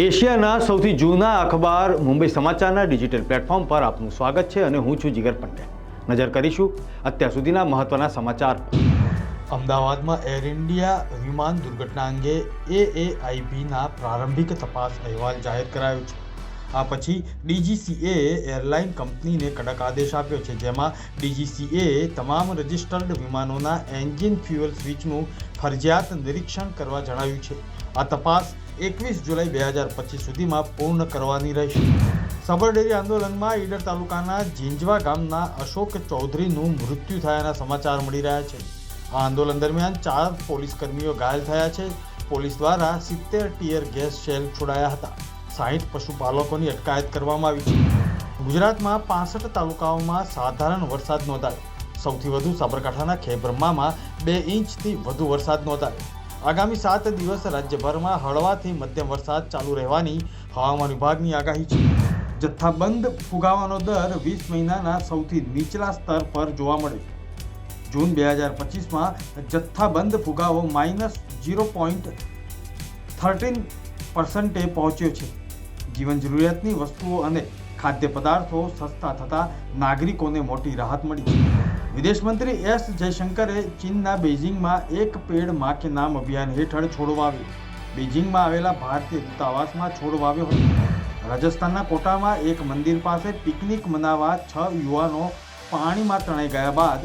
એશિયાના સૌથી જૂના અખબાર મુંબઈ સમાચારના ડિજિટલ પ્લેટફોર્મ પર આપનું સ્વાગત છે અને હું છું જીગર પંડે નજર કરીશું અત્યાર સુધીના મહત્વના સમાચાર અમદાવાદમાં એર ઇન્ડિયા વિમાન દુર્ઘટના અંગે એએઆઈબીના પ્રારંભિક તપાસ અહેવાલ જાહેર કરાયો છે. આ પછી ડીજીસીએ એરલાઇન કંપનીને કડક આદેશ આપ્યો છે, જેમાં ડીજીસીએ તમામ રજિસ્ટર્ડ વિમાનોના એન્જિન ફ્યુઅલ સ્વિચનું ફરજિયાત નિરીક્ષણ કરવા જણાવ્યું છે. આ તપાસ એકવીસ જુલાઈ બે હજાર પચીસ સુધીમાં પૂર્ણ કરવાની રહેશે. સબરડેરી આંદોલનમાં ઈડર તાલુકાના જીંજવા ગામના અશોક ચૌધરીનું મૃત્યુ થયાના સમાચાર મળી રહ્યા છે. આ આંદોલન દરમિયાન ચાર પોલીસ કર્મીઓ ઘાયલ થયા છે. પોલીસ દ્વારા સિત્તેર ટીયર ગેસ શેલ છોડાયા હતા. સાહીઠ પશુપાલકોની અટકાયત કરવામાં આવી છે. ગુજરાતમાં પાસઠ તાલુકાઓમાં સાધારણ વરસાદ નોંધાયો. સૌથી વધુ સાબરકાંઠાના ખેબ્રહ્મામાં બે ઇંચથી વધુ વરસાદ નોંધાયો. આગામી સાત દિવસ રાજ્યભરમાં હળવાથી મધ્યમ વરસાદ ચાલુ રહેવાની હવામાન વિભાગની આગાહી છે. જથ્થાબંધ ફુગાવાનો દર વીસ મહિનાના સૌથી નીચલા સ્તર પર જોવા મળે જૂન બે હજાર પચીસમાં જથ્થાબંધ ફુગાવો માઇનસ ઝીરો પોઈન્ટ થર્ટીન પર્સન્ટે પહોંચ્યો છે. જીવન જરૂરિયાતની વસ્તુઓ અને ખાદ્ય પદાર્થો સસ્તા થતાં નાગરિકોને મોટી રાહત મળી વિદેશ મંત્રી એસ જયશંકરે ચીનના બેઇજિંગમાં એક પેડ માખે નામ અભિયાન હેઠળ છોડ વાવ્યો બેઇજિંગમાં આવેલા ભારતીય દૂતાવાસમાં છોડ વાવ્યો હતો. રાજસ્થાનના કોટામાં એક મંદિર પાસે પિકનિક મનાવવા છ યુવાનો પાણીમાં તણાઈ ગયા બાદ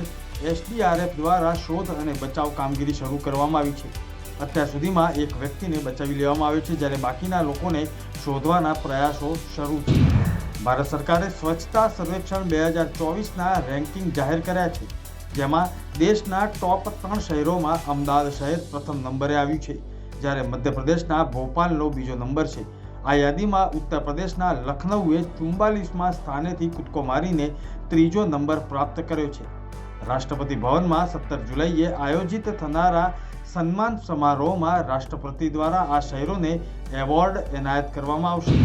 એસડીઆરએફ દ્વારા શોધ અને બચાવ કામગીરી શરૂ કરવામાં આવી છે. અત્યાર સુધીમાં એક વ્યક્તિને બચાવી લેવામાં આવ્યો છે, જ્યારે બાકીના લોકોને શોધવાના પ્રયાસો શરૂ છે. ભારત સરકારે સ્વચ્છતા સર્વેક્ષણ બે હજાર ચોવીસના રેન્કિંગ જાહેર કર્યા છે, જેમાં દેશના ટોપ ત્રણ શહેરોમાં અમદાવાદ શહેર પ્રથમ નંબરે આવ્યું છે, જ્યારે મધ્યપ્રદેશના ભોપાલનો બીજો નંબર છે. આ યાદીમાં ઉત્તર પ્રદેશના લખનઉએ ચુમ્બાલીસમાં સ્થાનેથી કૂદકો મારીને ત્રીજો નંબર પ્રાપ્ત કર્યો છે. રાષ્ટ્રપતિ ભવનમાં સત્તર જુલાઈએ આયોજિત થનારા સન્માન સમારોહમાં રાષ્ટ્રપતિ દ્વારા આ શહેરોને એવોર્ડ એનાયત કરવામાં આવશે.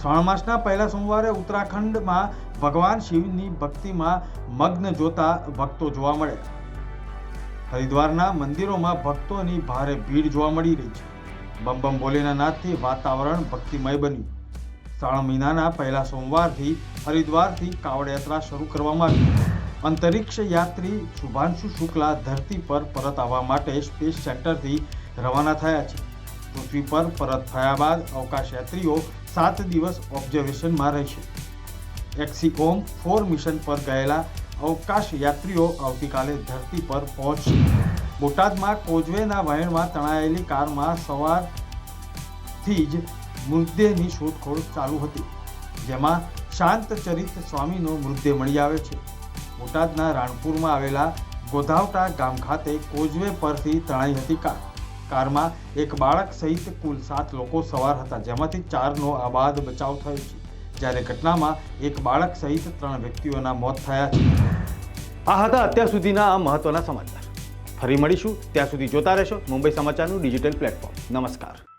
શ્રાવણ માસના પહેલા સોમવારે ઉત્તરાખંડમાં ભગવાન શિવની ભક્તિમાં મગ્ન જોતા ભક્તો જોવા મળ્યા હરિદ્વારના મંદિરોમાં ભક્તોની ભારે ભીડ જોવા મળી રહી છે. બમ બમ બોલીના નાદથી વાતાવરણ ભક્તિમય બન્યું. શ્રાવણ મહિનાના પહેલા સોમવારથી હરિદ્વારથી કાવડ યાત્રા શરૂ કરવામાં આવી. અંતરિક્ષ યાત્રી શુભાંશુ શુક્લા ધરતી પર પરત આવવા માટે સ્પેસ સેન્ટરથી રવાના થયા છે. પૃથ્વી પર પરત થયા બાદ અવકાશ યાત્રીઓ સાત દિવસ ઓબ્ઝર્વેશનમાં રહેશે. એક્સિકોમ ફોર મિશન પર ગયેલા અવકાશ યાત્રીઓ આવતીકાલે ધરતી પર પહોંચશે. બોટાદમાં કોઝવેના વહેણમાં તણાયેલી કારમાં સવારથી જ મૃતદેહની શોધખોળ ચાલુ હતી, જેમાં શાંતચરિત સ્વામીનો મૃતદેહ મળી આવે છે. બોટાદના રાણપુરમાં આવેલા ગોધાવટા ગામ ખાતે કોઝવે પરથી તણાઈ હતી કાર. કારમાં એક બાળક સહિત કુલ સાત લોકો સવાર હતા, જેમાંથી ચારનો આબાદ બચાવ થયો છે. જ્યારે ઘટનામાં એક બાળક સહિત ત્રણ વ્યક્તિઓના મોત થયા છે. આ હતા અત્યાર સુધીના આ મહત્વના સમાચાર. ફરી મળીશું. ત્યાં સુધી જોતા રહેશો મુંબઈ સમાચારનું ડિજિટલ પ્લેટફોર્મ. નમસ્કાર.